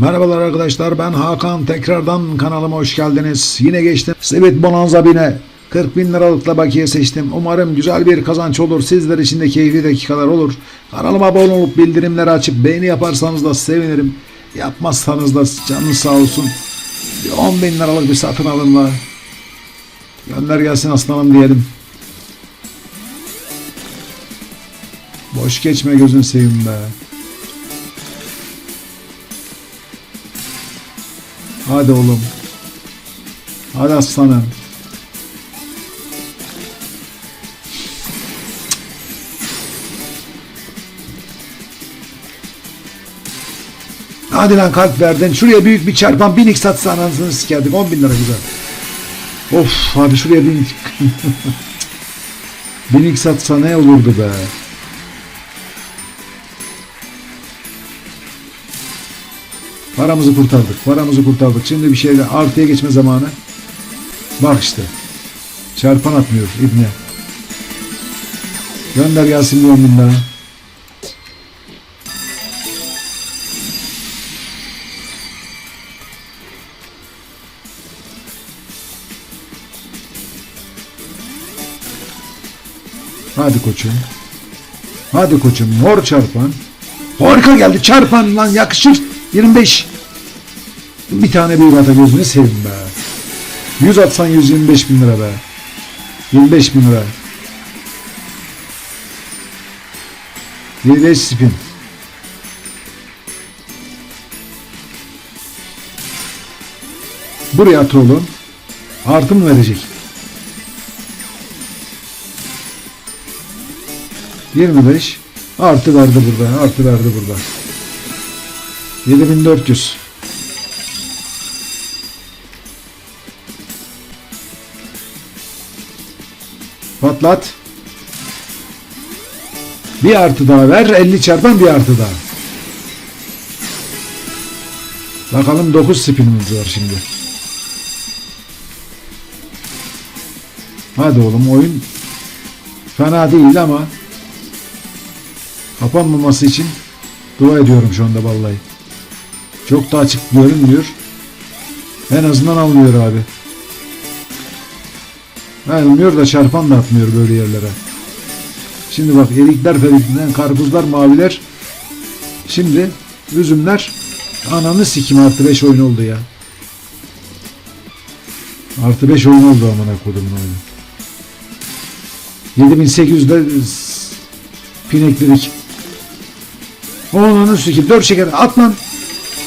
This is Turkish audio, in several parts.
Merhabalar arkadaşlar ben Hakan tekrardan kanalıma hoş geldiniz. Yine geçtim Sivit Bonanza bine 40 bin liralıkla bakiye seçtim. Umarım güzel bir kazanç olur. Sizler için de keyifli dakikalar olur. Kanalıma abone olup bildirimleri açıp beğeni yaparsanız da sevinirim. Yapmazsanız da canınız sağ olsun. Bir 10 bin liralık bir satın alımla gönder gelsin aslanım diyelim. Boş geçme gözün seveyim be. Hadi oğlum. Hadi aslanım. Hadi lan kalp verdin. Şuraya büyük bir çarpan binik satsa anasını sikerdik. 10 bin lira güzel. Of abi şuraya binik. binik satsa ne olurdu be. Paramızı kurtardık. Paramızı kurtardık. Şimdi bir şeyle artıya geçme zamanı. Bak işte. Çarpan atmıyor İbni. Gönder gelsin bir 10 bin daha. Hadi koçum. Hadi koçum. Mor çarpan. Harika geldi. Çarpan lan yakışır. 25. Bir tane büyük ata gözünü seveyim be. 100 atsan 125 bin lira be. 25 bin lira. 25 spin. Buraya at oğlum. Artı mı verecek? 25 artı verdi burada. Artı verdi burada. 7400 Patlat. Bir artı daha ver. 50 çarpan bir artı daha. Bakalım 9 spinimiz var şimdi. Hadi oğlum oyun fena değil ama kapanmaması için dua ediyorum şu anda vallahi. Çok da açık görünmüyor. En azından almıyor abi. Almıyor da çarpan da atmıyor böyle yerlere. Şimdi bak erikler feriklinden karpuzlar maviler. Şimdi üzümler ananı sikim artı 5 oyun oldu ya. Artı 5 oyun oldu amına kodumun oyunu. 7800'de pinekledik. Onun sikim 4 şeker at lan.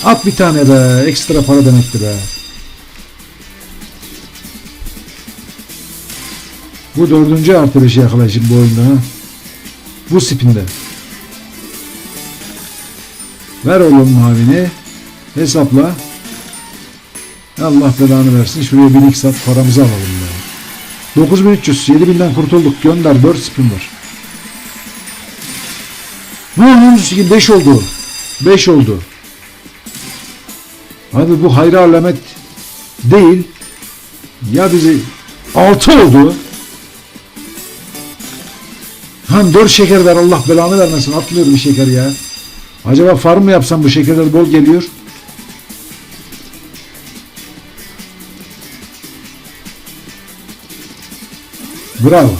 At bir tane be. Ekstra para demekti be. Bu dördüncü artı beşi yakalayışım bu oyunda ha. Bu spinde. Ver oğlum mavini. Hesapla. Allah belanı versin. Şuraya bir iki saat paramızı alalım be. 9300. 7000'den kurtulduk. Gönder. 4 spin var. Ne oldu? 5 oldu. 5 oldu. Abi bu hayra alamet değil. Ya bizi altı oldu. Hem dört şeker ver Allah belanı vermesin. Atmıyor bir şeker ya. Acaba farm mı yapsam bu şekerler bol geliyor. Bravo.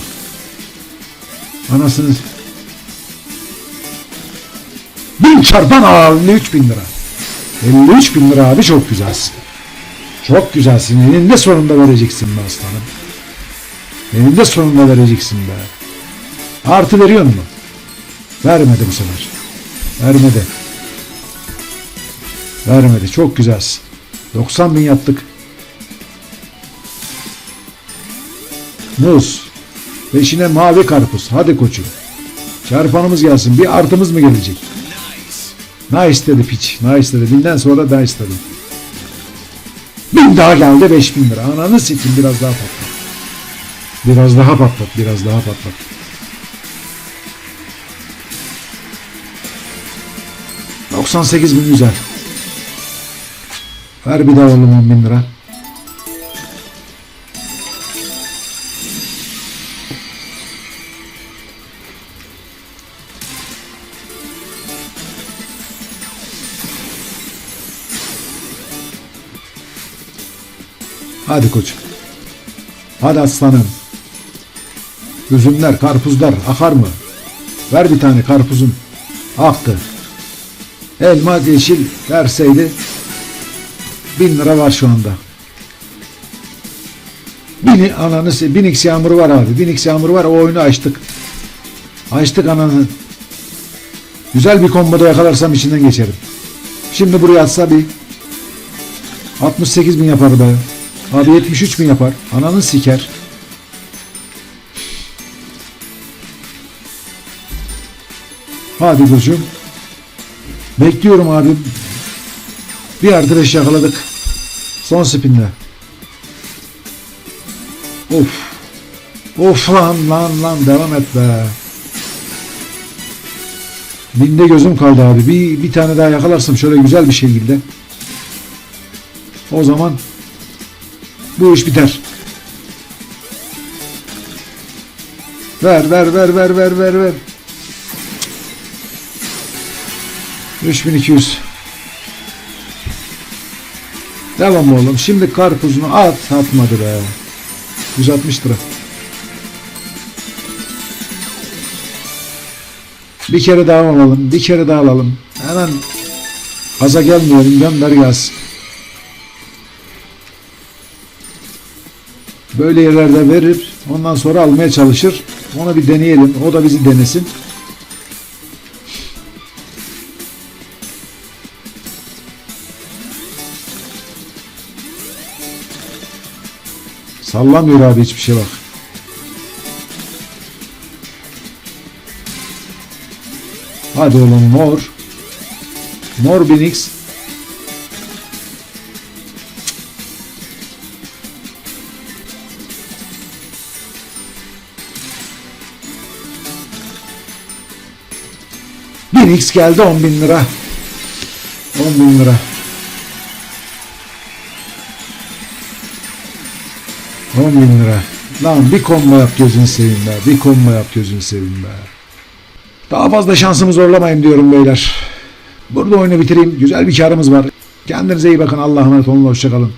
Anasını bin çarpan aa 53 bin lira. 53 bin lira abi çok güzelsin. Çok güzelsin. Eninde sonunda vereceksin be aslanım. Eninde sonunda vereceksin be. Artı veriyor mu? Vermedi bu sefer. Vermedi. Vermedi. Çok güzelsin. 90 bin yaptık. Muz. Peşine mavi karpuz. Hadi koçum. Çarpanımız gelsin. Bir artımız mı gelecek? Nice dedi piç. Nice dedi. Binden sonra nice dedi. Bin daha geldi 5000 lira. Ananı sikim biraz daha patlat. Biraz daha patlat. Biraz daha patlat. ...98 bin güzel. Ver bir daha oğlum 10 bin lira. Hadi koçum. Hadi aslanım. Üzümler, karpuzlar akar mı? Ver bir tane karpuzun. Aktı. Elma yeşil verseydi bin lira var şu anda. Bini ananı Binix yağmuru var abi. Binix yağmuru var. O oyunu açtık. Açtık ananı. Güzel bir komboda yakalarsam içinden geçerim. Şimdi buraya atsa bir 68 bin yapar be. Abi 73 bin yapar. Ananı siker. Hadi koçum. Bekliyorum abi. Bir arkadaş yakaladık. Son spinle. Of. Of lan lan lan devam et be. Binde gözüm kaldı abi. Bir, bir tane daha yakalarsam şöyle güzel bir şekilde. O zaman bu iş biter. Ver ver ver ver ver ver ver. 3200. Devam oğlum. Şimdi karpuzunu at. Atmadı be. 160 lira. Bir kere daha alalım. Bir kere daha alalım. Hemen gaza gelmeyelim. Gönder gelsin. Böyle yerlerde verir. Ondan sonra almaya çalışır. Onu bir deneyelim. O da bizi denesin. Sallamıyor abi hiçbir şey bak. Hadi oğlum mor. Mor Binix. Binix geldi 10 bin lira. 10 bin lira. 10 bin lira. Lan bir combo yap gözünü seveyim be. Bir combo yap gözünü seveyim be. Daha fazla şansımı zorlamayın diyorum beyler. Burada oyunu bitireyim. Güzel bir karımız var. Kendinize iyi bakın. Allah'a emanet olun. Hoşçakalın.